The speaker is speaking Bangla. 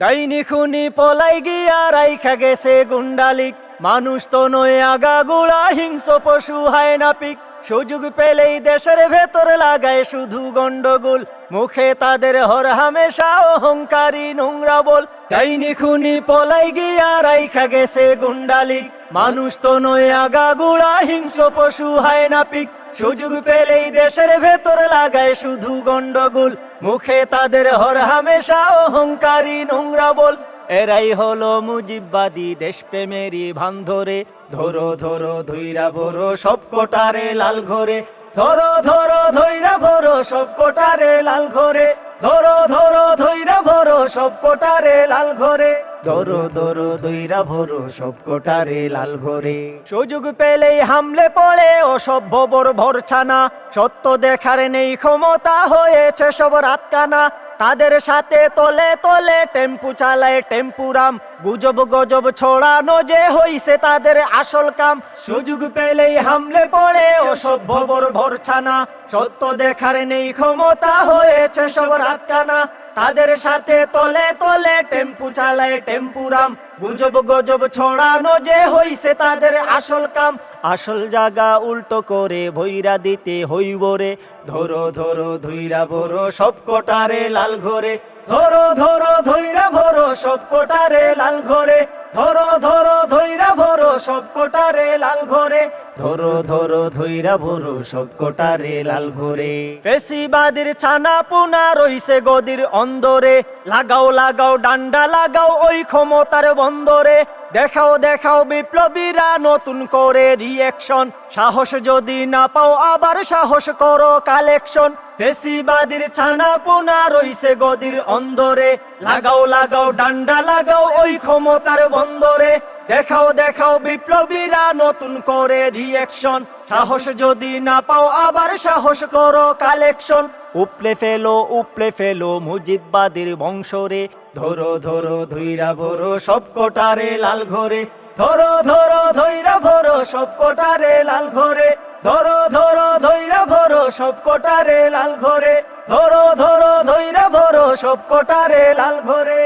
ডাইনি খুনি পলাই গিয়া রাইখা গেছে গুন্ডালিক মানুষ তো নয় আগা গুড়া হিংস পশু হায় না পিক। সুযোগ পেলেই দেশের ভেতর লাগায় শুধু গন্ডগোল মুখে তাদের হর হামেশা অহংকারী নোংরা বল। ডাইনি খুনি পলাই গিয়া রাইখা গেছে গুন্ডালিক মানুষ তো নয় আগা গুড়া হিংস পশু হায় না পিক। সুযোগ পেলেই দেশের ভেতর লাগায় শুধু গন্ডগোল। মুখে তাদের হর হামেশা অহংকারী নোংরা বল। এরাই হলো মুজিববাদী দেশপ্রেমেরই ভান ধরে ধরো ধরো, ধৈরা ভরো সব কোটারে লাল ঘরে। ধরো ধরো, ধৈরা ভরো সব কোটারে লাল ঘরে। ধরো ধরো, ধৈরা ভরো সব কোটারে লাল ঘরে। ধরো ধরো দইরা ভরো সব কোটারে লাল ঘরে। সুযোগ পেলেই হামলে পড়ে অসভ্য বড় ভরছানা। সত্য দেখার নেই ক্ষমতা হয়েছে সব রাতকানা। তাদের সাথে তলে তলে টেম্পু চালায় টেম্পুরাম। গুজব গজব ছড়ানো যে হইছে তাদের আসল কাম। সুযোগ পেলেই হামলে পড়ে অসভ্য বড় ভরছানা। সত্য দেখার নেই ক্ষমতা হয়েছে সব রাতকানা। তাদের সাথে তলে তলে টেম্পু চালায় টেম্পুরাম গুজব গজব ছড়ানো যে হইছে তাদের আসল কাম। আসল জাগা উল্টো করে ভৈরা দিতে হইব রে। ধরো ধরো, ধৈরা ভরো সব কটারে লাল ঘরে। ধরো ধরো, ধৈরা ভরো সব কোটারে লাল ঘরে। ধরো ধরো ধৈরা ভরো সব কোটারে লাল ঘরে। ধরো ধরো ধৈরা ভরো সব কোটারে লাল ঘরে। ফেসিবাদের ছানা পোনা রইছে গদির অন্দরে। লাগাও লাগাও, ডান্ডা লাগাও ওই ক্ষমতার বন্দরে। দেখাও দেখাও বিপ্লবীরা নতুন করে রিয়েকশন সাহস যদি না পাও আবার সাহস করো কালেকশন ফেসিবাদের ছানা পোনা রইছে গদির অন্দরে। লাগাও লাগাও, ডান্ডা লাগাও ওই ক্ষমতার বন্দরে। দেখাও দেখাও বিপ্লবীরা নতুন করে রিয়েকশন সাহস যদি না পাও আবার সাহস করো কালেকশন উপলে ফেলো উপলে ফেলো মুজিব্বাদের বংশরে। ধরো ধরো ধৈরা ভরো সব কোটারে লাল ঘরে। ধরো ধরো ধৈরা ভরো সব কোটারে লাল ঘরে। ধরো ধরো ধৈরা ভরো সব কোটারে লাল ঘরে। ধরো ধরো ধৈরা ভরো সব কোটারে লাল ঘরে।